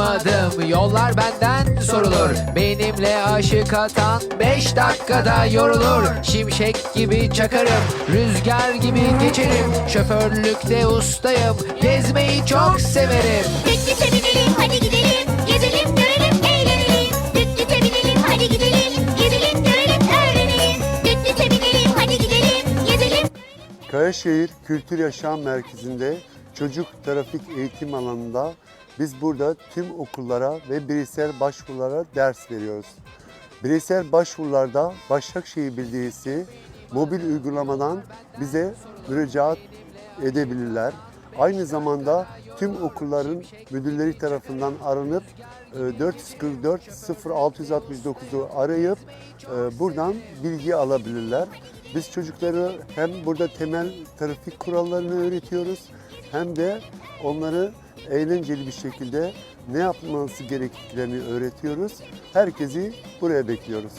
bulamadım Yollar benden sorulur. Benimle aşık atan beş dakikada yorulur. Şimşek gibi çakarım Rüzgar gibi geçerim. Şoförlükte ustayım Gezmeyi çok severim. Teknise binelim hadi gidelim. Gezelim görelim eğlenelim. Teknise binelim hadi gidelim. Gezelim görelim öğrenelim. Teknise binelim hadi gidelim. Gezelim. Kayaşehir Kültür Yaşam Merkezi'nde çocuk trafik eğitim alanında biz burada tüm okullara ve bireysel başvurulara ders veriyoruz. Bireysel başvurularda Başakşehir Belediyesi mobil uygulamadan bize müracaat edebilirler. Aynı zamanda tüm okulların müdürleri tarafından aranıp e, 444 0669'u arayıp e, buradan bilgi alabilirler. Biz çocukları hem burada temel trafik kurallarını öğretiyoruz hem de onları eğlenceli bir şekilde ne yapması gerektiklerini öğretiyoruz. Herkesi buraya bekliyoruz.